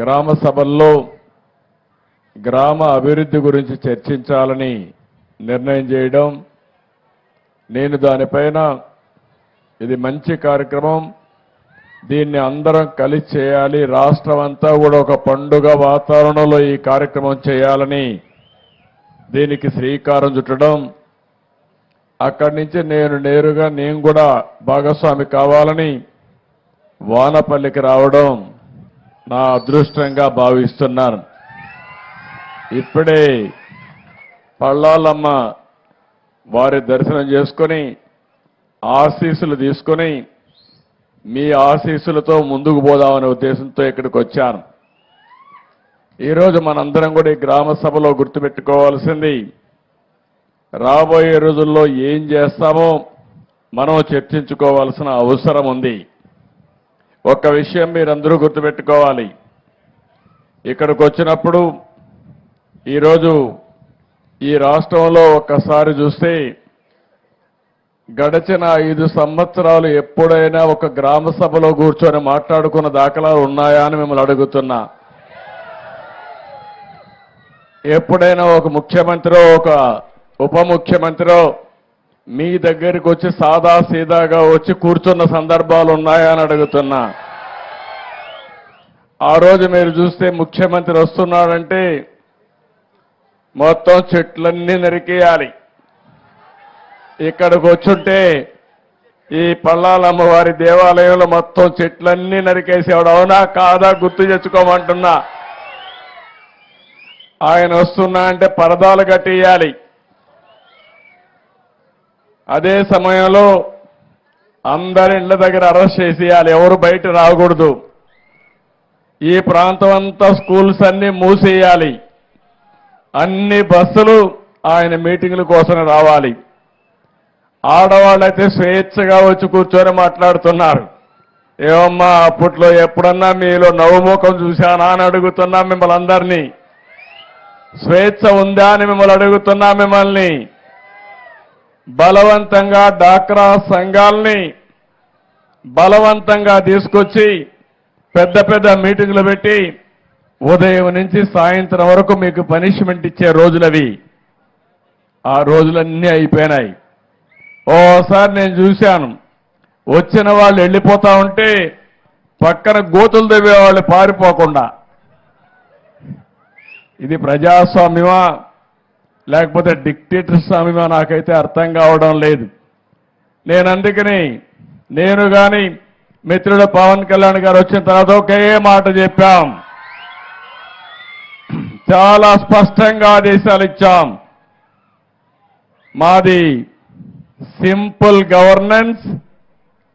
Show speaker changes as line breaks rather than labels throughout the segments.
గ్రామ సభల్లో గ్రామ అభివృద్ధి గురించి చర్చించాలని నిర్ణయం చేయడం నేను దానిపైన ఇది మంచి కార్యక్రమం. దీన్ని అందరం కలిసి చేయాలి. రాష్ట్రం అంతా కూడా ఒక పండుగ వాతావరణంలో ఈ కార్యక్రమం చేయాలని దీనికి శ్రీకారం చుట్టడం. అక్కడి నుంచి నేను నేరుగా నేను కూడా భాగస్వామి కావాలని వానపల్లికి రావడం. నా అదృష్టంగా భావిస్తున్నాను. ఇప్పుడే పళ్ళాలమ్మ వారి దర్శనం చేసుకొని ఆశీస్సులు తీసుకొని మీ ఆశీస్సులతో ముందుకు పోదామనే ఉద్దేశంతో ఇక్కడికి వచ్చాను. ఈరోజు మనందరం కూడా ఈ గ్రామ సభలో గుర్తుపెట్టుకోవాల్సింది రాబోయే రోజుల్లో ఏం చేస్తామో మనం చర్చించుకోవాల్సిన అవసరం ఉంది. ఒక్క విషయం మీరందరూ గుర్తుపెట్టుకోవాలి. ఇక్కడికి వచ్చినప్పుడు ఈరోజు ఈ రాష్ట్రంలో ఒక్కసారి చూస్తే గడిచిన ఐదు సంవత్సరాలు ఎప్పుడైనా ఒక గ్రామ సభలో కూర్చొని మాట్లాడుకున్న దాఖలాలు ఉన్నాయా అని మిమ్మల్ని అడుగుతున్నా. ఎప్పుడైనా ఒక ముఖ్యమంత్రో ఒక ఉప ముఖ్యమంత్రో మీ దగ్గరికి వచ్చి సాదా సీదాగా వచ్చి కూర్చున్న సందర్భాలు ఉన్నాయా అని అడుగుతున్నా. ఆ రోజు మీరు చూస్తే ముఖ్యమంత్రి వస్తున్నాడంటే మొత్తం చెట్లన్నీ నరికేయాలి. ఇక్కడికి వచ్చుంటే ఈ పల్లాలమ్మవారి దేవాలయంలో మొత్తం చెట్లన్నీ నరికేసేవాడు. అవునా కాదా గుర్తు తెచ్చుకోమంటున్నా. ఆయన వస్తున్నా అంటే పరదాలు కట్టేయాలి. అదే సమయంలో అందరి ఇళ్ళ దగ్గర అరెస్ట్ చేసేయాలి. ఎవరు బయట రాకూడదు. ఈ ప్రాంతం అంతా స్కూల్స్ అన్ని మూసేయాలి. అన్ని బస్సులు ఆయన మీటింగుల కోసం రావాలి. ఆడవాళ్ళైతే స్వేచ్ఛగా వచ్చి కూర్చొని మాట్లాడుతున్నారు. ఏమమ్మా అప్పట్లో ఎప్పుడన్నా మీలో నవ్వుముఖం చూశానా అని అడుగుతున్నా మిమ్మల్ని అందరినీ? స్వేచ్ఛ ఉందా అని మిమ్మల్ని అడుగుతున్నా మిమ్మల్ని? బలవంతంగా డాక్రా సంఘాల్ని బలవంతంగా తీసుకొచ్చి పెద్ద పెద్ద మీటింగులు పెట్టి ఉదయం నుంచి సాయంత్రం వరకు మీకు పనిష్మెంట్ ఇచ్చే రోజులవి. ఆ రోజులన్నీ అయిపోయినాయి. ఓసారి నేను చూశాను. వచ్చిన వాళ్ళు వెళ్ళిపోతా ఉంటే పక్కన గోతులు తవ్వే వాళ్ళు పారిపోకుండా. ఇది ప్రజాస్వామ్యమా? లేకపోతే డిక్టేటర్ స్వామిమా నాకైతే అర్థం కావడం లేదు. నేను అందుకని నేను కానీ మిత్రుడు పవన్ కళ్యాణ్ గారు వచ్చిన తర్వాత ఒకే మాట చెప్పాం. చాలా స్పష్టంగా ఆదేశాలు ఇచ్చాం. మాది simple governance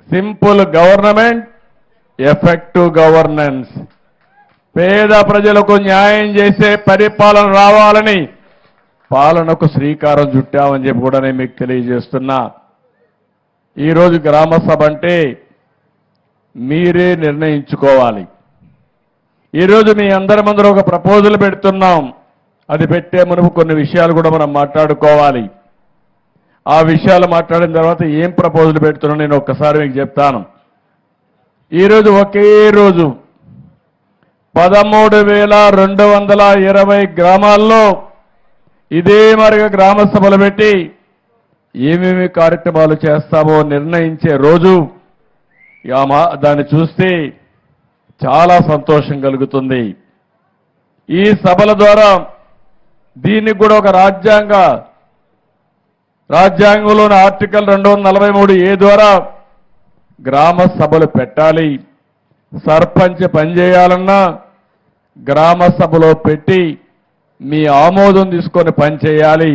simple government effective governance. పేద ప్రజలకు న్యాయం చేసే పరిపాలన రావాలని పాలనకు శ్రీకారం చుట్టామని చెప్పి కూడా నేను మీకు తెలియజేస్తున్నా. ఈరోజు గ్రామ సభ అంటే మీరే నిర్ణయించుకోవాలి. ఈరోజు మీ అందరి ముందర ఒక ప్రపోజల్ పెడుతున్నాం. అది పెట్టే మునుపు కొన్ని విషయాలు కూడా మనం మాట్లాడుకోవాలి. ఆ విషయాలు మాట్లాడిన తర్వాత ఏం ప్రపోజల్ పెడుతున్నా నేను ఒక్కసారి మీకు చెప్తాను. ఈరోజు ఒకే రోజు పదమూడు వేల రెండు వందల ఇరవై గ్రామాల్లో ఇదే మరిగా గ్రామ సభలు పెట్టి ఏమేమి కార్యక్రమాలు చేస్తామో నిర్ణయించే రోజు దాన్ని చూస్తే చాలా సంతోషం కలుగుతుంది. ఈ సభల ద్వారా దీనికి కూడా ఒక రాజ్యాంగ రాజ్యాంగంలోని ఆర్టికల్ రెండు వందల నలభై మూడు ఏ ద్వారా గ్రామ సభలు పెట్టాలి. సర్పంచ్ పనిచేయాలన్నా గ్రామ సభలో పెట్టి మీ ఆమోదం తీసుకొని పనిచేయాలి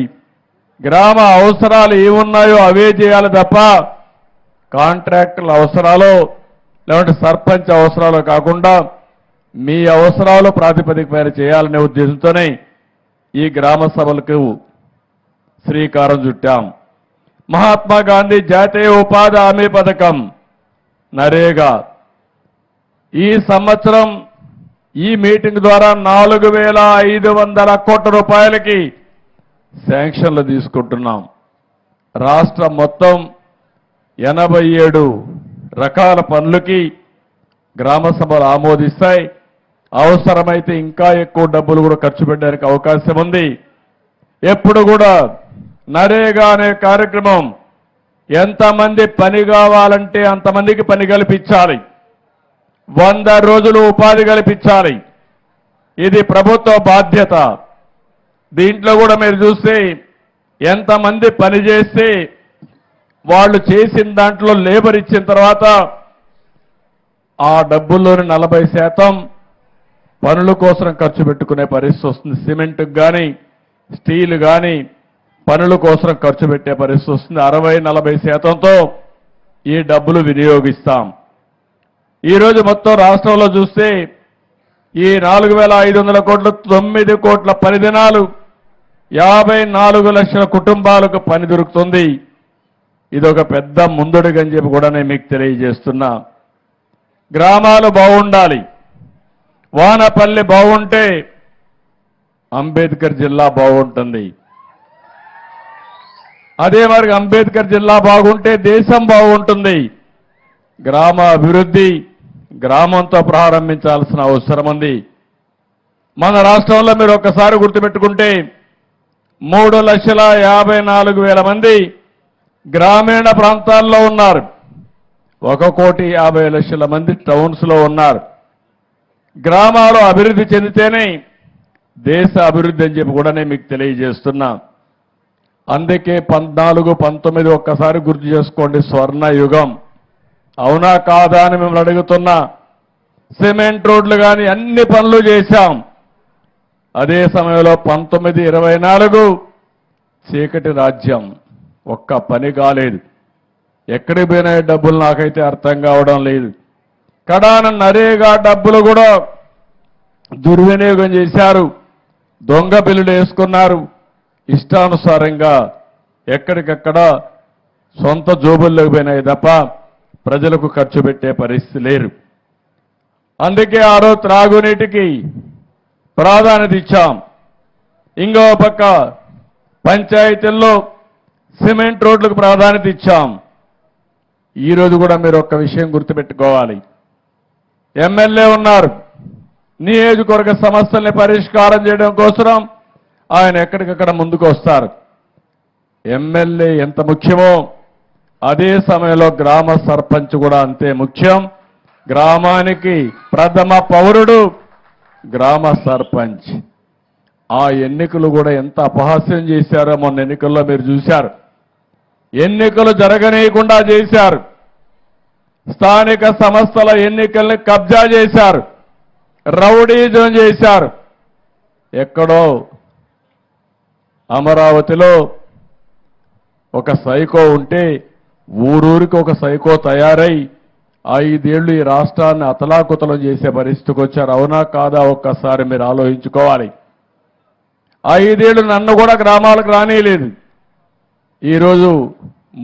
గ్రామ అవసరాలు ఏమున్నాయో అవే చేయాలి తప్ప కాంట్రాక్టుల అవసరాలు లేదంటే సర్పంచ్ అవసరాలు కాకుండా మీ అవసరాలు ప్రాతిపదికపైన చేయాలనే ఉద్దేశంతోనే ఈ గ్రామ సభలకు శ్రీకారం చుట్టాం. మహాత్మా గాంధీ జాతీయ ఉపాధి హామీ పథకం నరేగా. ఈ సంవత్సరం ఈ మీటింగ్ ద్వారా నాలుగు వేల ఐదు వందల కోట్ల రూపాయలకి శాంక్షన్లు తీసుకుంటున్నాం. రాష్ట్రం మొత్తం ఎనభై ఏడు రకాల పనులకి గ్రామ సభలు ఆమోదిస్తాయి. అవసరమైతే ఇంకా ఎక్కువ డబ్బులు కూడా ఖర్చు పెట్టడానికి అవకాశం ఉంది. ఎప్పుడు కూడా నరేగా అనే కార్యక్రమం ఎంతమంది పని కావాలంటే అంతమందికి పని కల్పించాలి. వంద రోజులు ఉపాధి కల్పించాలి. ఇది ప్రభుత్వ బాధ్యత. దీంట్లో కూడా మీరు చూస్తే ఎంతమంది పని చేస్తే వాళ్ళు చేసిన దాంట్లో లేబర్ ఇచ్చిన తర్వాత ఆ డబ్బుల్లోని నలభై శాతం పనుల కోసం ఖర్చు పెట్టుకునే పరిస్థితి వస్తుంది. సిమెంట్కి కానీ స్టీల్ కానీ పనుల కోసం ఖర్చు పెట్టే పరిస్థితి వస్తుంది. అరవై నలభై శాతంతో ఈ డబ్బులు వినియోగిస్తాం. ఈరోజు మొత్తం రాష్ట్రంలో చూస్తే ఈ నాలుగు వేల ఐదు వందల కోట్ల తొమ్మిది కోట్ల పని దినాలు యాభై నాలుగు లక్షల కుటుంబాలకు పని దొరుకుతుంది. ఇది ఒక పెద్ద ముందడుగని చెప్పి కూడా నేను మీకు తెలియజేస్తున్నా. గ్రామాలు బాగుండాలి. వానపల్లి బాగుంటే అంబేద్కర్ జిల్లా బాగుంటుంది. అదే మరి అంబేద్కర్ జిల్లా బాగుంటే దేశం బాగుంటుంది. గ్రామ అభివృద్ధి గ్రామంతో ప్రారంభించాల్సిన అవసరం ఉంది. మన రాష్ట్రంలో మీరు ఒక్కసారి గుర్తుపెట్టుకుంటే మూడు లక్షల యాభై నాలుగు వేల మంది గ్రామీణ ప్రాంతాల్లో ఉన్నారు. ఒక కోటి యాభై లక్షల మంది టౌన్స్లో ఉన్నారు. గ్రామాలు అభివృద్ధి చెందితేనే దేశ అభివృద్ధి అని చెప్పి కూడా నేను మీకు తెలియజేస్తున్నా. అందుకే పద్నాలుగు పంతొమ్మిది ఒక్కసారి గుర్తు చేసుకోండి స్వర్ణ యుగం అవునా కాదా అని మిమ్మల్ని అడుగుతున్నా. సిమెంట్ రోడ్లు కానీ అన్ని పనులు చేశాం. అదే సమయంలో పంతొమ్మిది ఇరవై నాలుగు చీకటి రాజ్యం. ఒక్క పని కాలేదు. ఎక్కడికి పోయినా డబ్బులు నాకైతే అర్థం కావడం లేదు. కడాన నరేగా డబ్బులు కూడా దుర్వినియోగం చేశారు. దొంగ బిల్లులు వేసుకున్నారు. ఇష్టానుసారంగా ఎక్కడికక్కడ సొంత జోబుల్లోకి పోయినాయి తప్ప ప్రజలకు ఖర్చు పెట్టే పరిస్థితి లేరు. అందుకే ఆ రోజు త్రాగునీటికి ప్రాధాన్యత ఇచ్చాం. ఇంకో పక్క పంచాయతీల్లో సిమెంట్ రోడ్లకు ప్రాధాన్యత ఇచ్చాం. ఈరోజు కూడా మీరు ఒక్క విషయం గుర్తుపెట్టుకోవాలి. ఎమ్మెల్యే ఉన్నారు. నియోజకవర్గ సమస్యల్ని పరిష్కారం చేయడం కోసం ఆయన ఎక్కడికక్కడ ముందుకు వస్తారు. ఎమ్మెల్యే ఎంత ముఖ్యమో అదే సమయంలో గ్రామ సర్పంచ్ కూడా అంతే ముఖ్యం. గ్రామానికి ప్రథమ పౌరుడు గ్రామ సర్పంచ్. ఆ ఎన్నికలు కూడా ఎంత అపహాస్యం చేశారో మొన్న ఎన్నికల్లో మీరు చూశారు. ఎన్నికలు జరగనీయకుండా చేశారు. స్థానిక సంస్థల ఎన్నికల్ని కబ్జా చేశారు. రౌడీజం చేశారు. ఎక్కడో అమరావతిలో ఒక సైకో ఉంటే ఊరూరికి ఒక సైకో తయారై ఐదేళ్ళు ఈ రాష్ట్రాన్ని అతలాకుతలం చేసే పరిస్థితికి వచ్చారు. అవునా కాదా ఒక్కసారి మీరు ఆలోచించుకోవాలి. ఐదేళ్ళు నన్ను కూడా గ్రామాలకు రానేలేదు ఈరోజు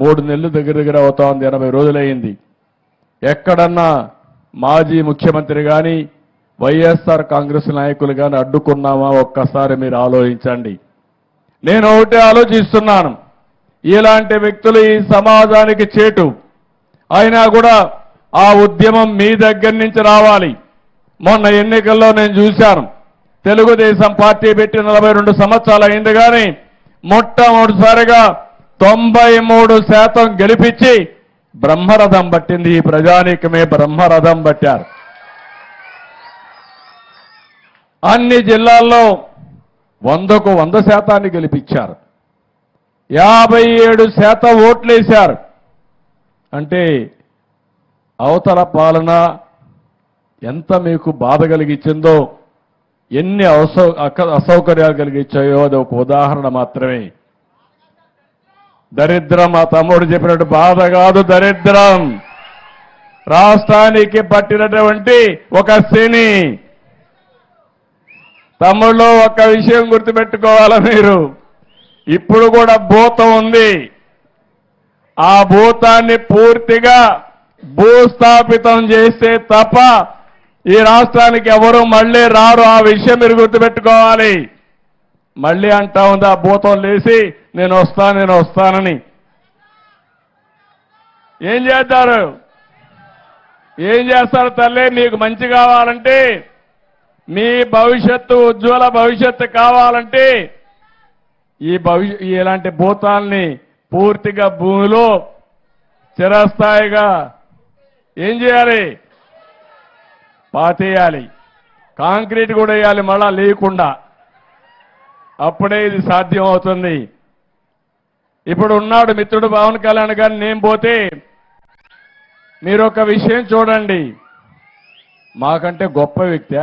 మూడు నెలలు దగ్గర దగ్గర అవుతా ఉంది ఎనభై రోజులైంది ఎక్కడన్నా మాజీ ముఖ్యమంత్రి కానీ వైఎస్ఆర్ కాంగ్రెస్ నాయకులు కానీ అడ్డుకున్నామా ఒక్కసారి మీరు ఆలోచించండి. నేను ఒకటే ఆలోచిస్తున్నాను. ఇలాంటి వ్యక్తులు ఈ సమాజానికి చేటు. అయినా కూడా ఆ ఉద్యమం మీ దగ్గర నుంచి రావాలి. మొన్న ఎన్నికల్లో నేను చూశాను. తెలుగుదేశం పార్టీ పెట్టి నలభై రెండు సంవత్సరాలు అయింది కానీ మొట్టమొదటిసారిగా తొంభై మూడు శాతం గెలిపించి బ్రహ్మరథం పట్టింది ఈ ప్రజానీకమే బ్రహ్మరథం పట్టారు. అన్ని జిల్లాల్లో వందకు వంద శాతాన్ని గెలిపించారు. యాభై ఏడు శాతం ఓట్లేశారు. అంటే అవతల పాలన ఎంత మీకు బాధ కలిగించిందో ఎన్ని అసౌ అక- అసౌకర్యాలు కలిగించాయో అది ఒక ఉదాహరణ మాత్రమే. దరిద్రం మా తమ్ముడు చెప్పినట్టు బాధ కాదు దరిద్రం. రాష్ట్రానికి పట్టినటువంటి ఒక శని తమ్ముళ్ళు ఒక విషయం గుర్తుపెట్టుకోవాలా మీరు? ఇప్పుడు కూడా భూతం ఉంది. ఆ భూతాన్ని పూర్తిగా భూస్థాపితం చేస్తే తప్ప ఈ రాష్ట్రానికి ఎవరు మళ్ళీ రారు ఆ విషయం మీరు గుర్తుపెట్టుకోవాలి. మళ్ళీ అంటా ఉంది ఆ భూతం లేచి నేను వస్తాను నేను వస్తానని. ఏం చేస్తారు? ఏం చేస్తారు తల్లి? మీకు మంచి కావాలంటే మీ భవిష్యత్తు ఉజ్వల భవిష్యత్తు కావాలంటే ఈ భవిష్య ఇలాంటి భూతాల్ని పూర్తిగా భూమిలో చిరస్థాయిగా ఏం చేయాలి? పాతేయాలి. కాంక్రీట్ కూడా వేయాలి మళ్ళా లేకుండా. అప్పుడే ఇది సాధ్యం అవుతుంది ఇప్పుడు ఉన్నాడు మిత్రుడు పవన్ కళ్యాణ్ గారిని నేను పోతే మీరు ఒక విషయం చూడండి. మాకంటే గొప్ప వ్యక్తి